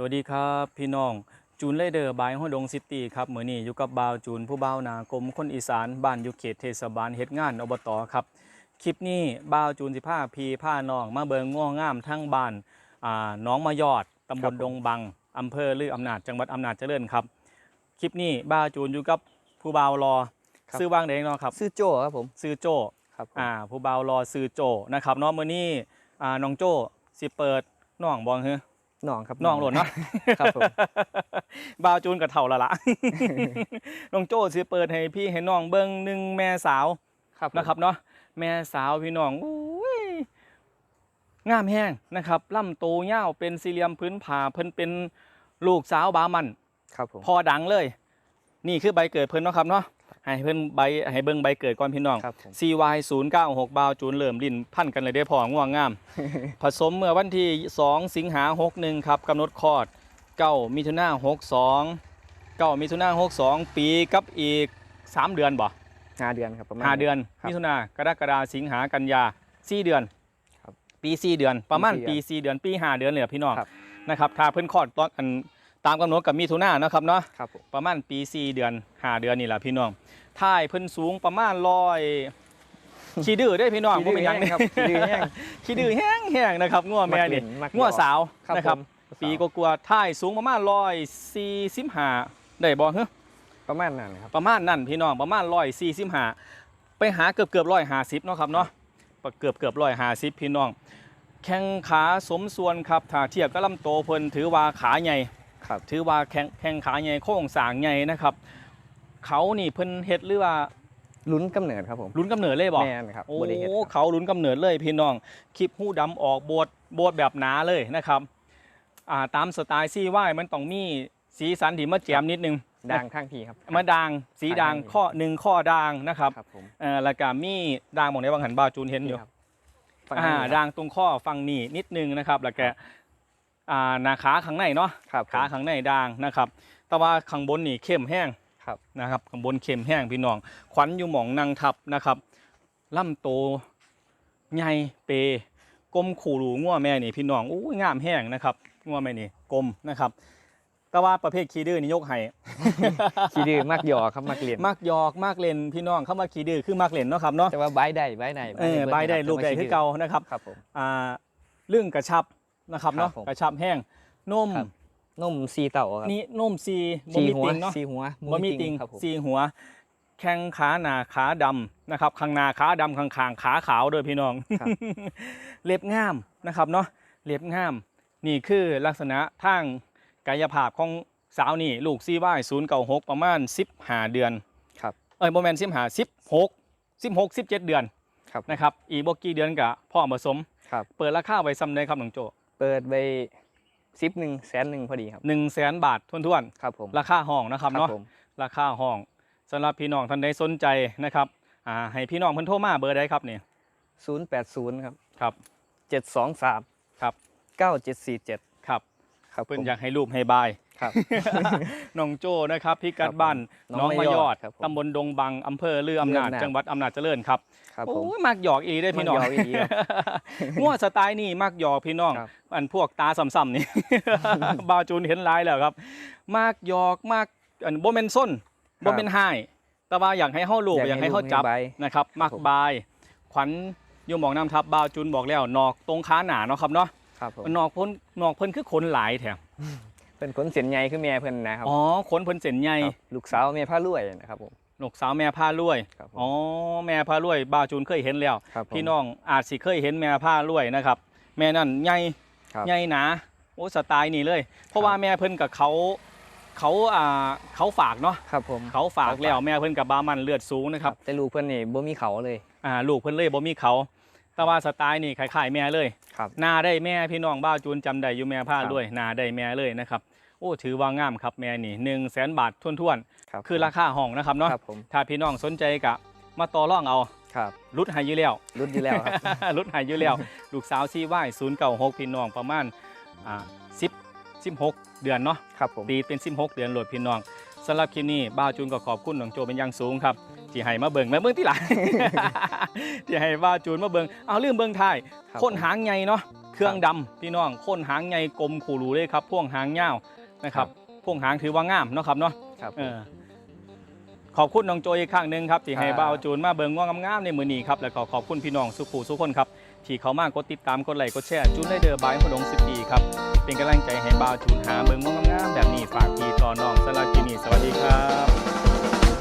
สวัสดีครับพี่น้องจูนเลเดอร์บายห้อดงซิตี้ครับมื้อนี้อยู่กับบ่าวจูนผู้บ่าวหนากรมคนอีสานบ้านอยู่เขตเทศบาลเฮ็ดงานอบตครับคลิปนี้บ่าวจูนสิพาพี่พาน้องมาเบิงง่วงงามทั้งบ้านอ่าหน้องมายอดตำบครัลบผมดงบังอำเภอลืออำนาจจังหวัดอำนาจเจริญครับคลิปนี้บ่าวจูนอยู่กับผู้บ่าวรอซื้อว่างเด้งเนาะครับชื่อโจ้ครับผมซื้อโจครับผมอ่าผู้บ่าวรอซื้อโจนะครับเนาะมื้อนี้อ่าน้องโจสิเปิดน้องบ่เฮ้อ น้องครับน้องโหลดเนาะครับผมบาวจูนกับเท่าละละน้องโจ้สิเปิดให้พี่ให้น้องเบิ้งหนึ่งแม่สาวครับผมนะครับเนาะแม่สาวพี่น้องอุ้ยงามแห้งนะครับลำโตวยาวเป็นสี่เหลี่ยมพื้นผาเพิ่นเป็นลูกสาวบามันครับผมพอดังเลย นี่คือใบเกิดเพิ่นเนาะครับเนาะ ให้เพิ่นใบให้เบิ่งใบเกิดก่อนพี่น้อง ครับผม CY 0 9 6บาวจูนเริ่มลิ้นพันกันเลยได้พอง่วงงาม ผสมเมื่อวันที่ 2 สิงหา61 ครับกำหนดคลอด 9 มิถุนา62 9 มิถุนา62 ปีกับอีก 3 เดือนบ่ห้าเดือนครับประมาณ ห้าเดือน ครับมิถุนากรกฎาสิงหากันยา4เดือนครับปี 4 เดือน ประมาณปีปีสี่4เดือนปี 5 เดือนเลยอะพี่น้องครับ นะครับถ้าเพิ่นคลอดตอนอัน ตามกำหนดกับมิถุนานะครับเนาะครับผมประมาณปี 4 เดือน 5 เดือนนี่แหละพี่น้องท่ายเพิ่นสูงประมาณร้อยขี้ดื้อได้พี่น้องขี้ดื้บ่เป็นหยังแห้งครับขี้ดื้อแห้งขี้ดื้อแห้งแห้งนะครับงัวแม่นี่มักเล่นมักหยอกงัวสาวครับนะครับผมปีกกลัวาๆท่ายสูงประมาณร้อยสี่สิบห้าได้บ่เฮ้ประมาณนั้นครับประมาณนั่นพี่น้องประมาณร้อยสี่สิบห้าไปหาเกือบเกือบร้อยห้าสิบเนาะครับเนาะเกือบเกือบร้อยห้าสิบพี่น้อง แข้งขาสมส่วนครับถ้าเทียบกับลำโตเพิ่นถือว่าขาใหญ่ ครับถือว่าแข้งแข้งขาใหญ่โค้งสร้างใหญ่นะครับ เขานี่เพิ่นเฮ็ดหรือว่าลุ้นกำเนิดครับผมลุ้นกำเนิดเลยบ่แม่นครับโอ้บริเฮ็ดครับเขาลุ้นกำเนิดเลยพี่น้องคลิปหูดำออกโบดโบดแบบหนาเลยนะครับอ่าตามสไตล์ซี่ว่ายมันต้องมีสีสันที่มาแจมนิดนึงด่างข้างทีครับ มาด่างสีด่างข้างในข้อหนึ่งข้อด่างนะครับครับผมเอ่อแล้วก็มีด่างหมองในบางหันบาวจูนเห็นอยู่ ครับฝั่งอ่านี้ครับ ด่างตรงข้อฟังนี่นิดนึงนะครับ แล้วก็ อ่าหนาขาข้างในเนาะครับผมขาข้างในด่างนะครับ แต่ว่าข้างบนนี่เข้มแห้งครับนะครับข้างบนเข้มแห้งพี่น้องขวัญอยู่หมองนางทับนะครับล่ำโตใหญ่เปกลมขู่รูงัวแม่นี่พี่น้องอู้ยงามแห้งนะครับงัวแม่นี่กลมนะครับแต่ว่าประเภทคีดื้อนี่ยกให้ขี้ดื้อมักหยอกครับมักเล่นมากหยอกมากเล่นพี่น้องเข้ามาคีดื้อคือมากเล่นเนาะครับเนาะแต่ว่าใบได้ใบได้เออใบได้ลูกได้คือเก่านะครับครับผมอ่าเรื่องกระชับ นะครับเนาะครับผม กระชับแห้งนมครับนมซีเต่าครับนี่นมซีบ่ซีมีหัวติงเนาะซีหัวบ่มีติงครับผมซีหัว แข้งขาหน้าขาดำนะครับข้างหน้าขาดำข้างข้างขาขาวด้วยพี่น้อง ครับ เล็บงามนะครับเนาะเล็บงาม นี่คือลักษณะทางกายภาพของสาวนี่ ลูกซีว่ายศูนย์เก่าหกประมาณ15เดือนครับ เอ้ยโมเมนต์สิบหาสิบหกสิบหกสิบเจ็ดเดือนครับนะครับอีกบกี่เดือนกับพ่อผสม ครับเปิดราคาไว้ซ้ำได้ครับน้องโจ เปิดไปซิปหนึ่งแสนหนึ่งพอดีครับหนึ่งแสนบาททวนครับผมๆ ราคาห้องนะครับเนาะ ผมราคาห้องสำหรับพี่น้องท่านใดสนใจนะครับอ่าให้พี่น้องเพิ่นโทรมาเบอร์ใดครับเนี่ยศูนย์แปดศูนย์ครับครับ เจ็ดสองสามครับ เก้าเจ็ดสี่เจ็ดครับครับเพิ่นผมอยากให้รูปให้บาย ครับ น้องโจนะครับพิกัดครับผมบ้านน้น้อองงมายอดครับผมตำบลดงบังอำเภอลืออำนาจลืออำนาจ จังหวัดอำนาจเจริญครับครับผม โอ้ยมักหยอกอีได้อพี่น้องมักหยอกอีครับง่วสไตล์นี่มักหยอกพี่น้อง ครับ อันพวกตาซ้ำๆนี่ บาวจูนเห็นหลายแล้วครับมากหยอกมากอันบ่แม่นส้นครับ่บแม่นหายแต่ว่าอยากให้เฮาลูกอยากให้เฮาจับใบนะครับครับมักผม บาย ขวัญอยู่หมองน้ำทับ บาวจูนบอกแล้วนอกตรงขาหนาเนาะครับเนาะครับผม นอกเพิ่นนอกเพิ่นคือขนหลายแถม เป็นคนเสียนใหญ่คือแม่เพิ่นนะครับอ๋อขนเพิ่นเส้นใหญ่ครับลูกสาวแม่ผ้ารวยนะครับผม ลูกสาวแม่ผ้ารวยครับผม อ๋อแม่ผ้ารวยบาวจูนเคยเห็นแล้ว ครับผม พี่น้องอาจสิเคยเห็นแม่ผ้ารวยนะครับ แม่นั่นใหญ่ครับใหญ่หนาโอ้สไตล์นี่เลย เพราะครับ ว่าแม่เพิ่นกับเขาเขาอ่าเขาฝากเนาะครับผม เขาฝากเขาฝาก แล้วแม่เพิ่นกับบามันเลือดสูงนะครับแต่ลูกเพิ่นนี่บ่มีเขาเลย อ่าลูกเพิ่นเลยบ่มีเขา แต่ว่าสไตล์นี่คล้ายๆแม่เลยครับหน้าได้แม่พี่น้องบ้าวจูนจำได้อยู่แม่ผ้าครับด้วยหน้าได้แม่เลยนะครับโอ้ถือว่างามครับแม่นี่1 0 0 0 0แสนบาทท้วนครับ ๆ คือราคาห้องนะครับเนาะครับผม ถ้าพี่น้องสนใจกะมาต่อรองเอาครับรุดให้อยู่แล้ว รุ่นอยู่แล้วครับ รถหายอยู่แล้ว ลูกสาวซีว่ายศูนย์เก่าหกพี่น้องประมาณอ่าสิบสิบหกเดือนเนาะครับผม ตีเป็นสิบหกเดือนโหลดพี่น้อง สำหรับคลิปนี้บ้าวจูนก็ขอบคุณน้องโจเป็นอย่างสูงครับที่ให้มาเบิ่งแม่เบิ่งที่หลัง ที่ให้บ้าวจูนมาเบิ่งเอาเรื่องเบิ่งท้ายรับคนหางไงเนาะเครื่องดำพี่น้องค้นหางใหญ่กลมขูรูเลยครับพ่วงหางยาวนะครับพ่วงหางถือว่างามเนาะครับเนาะ ครับ เออขอบคุณน้องโจอีกครั้งหนึ่งครับที่ให้ครับ บ่าวจูนมาเบิ่งง่วงงามๆในมือนี้ครับแล้วก็ขอบคุณพี่น้องสุขูสุขคนครับ ที่เขามากกดติดตามกดไลค์กดแชร์จูนได้เดอร์บายพดงสิบปีครับ เป็นกำลังใจให้บ่าวจูนหาเมืองงงงามๆแบบนี้ฝากพี่ต่อน้องสลากินีสวัสดีครับ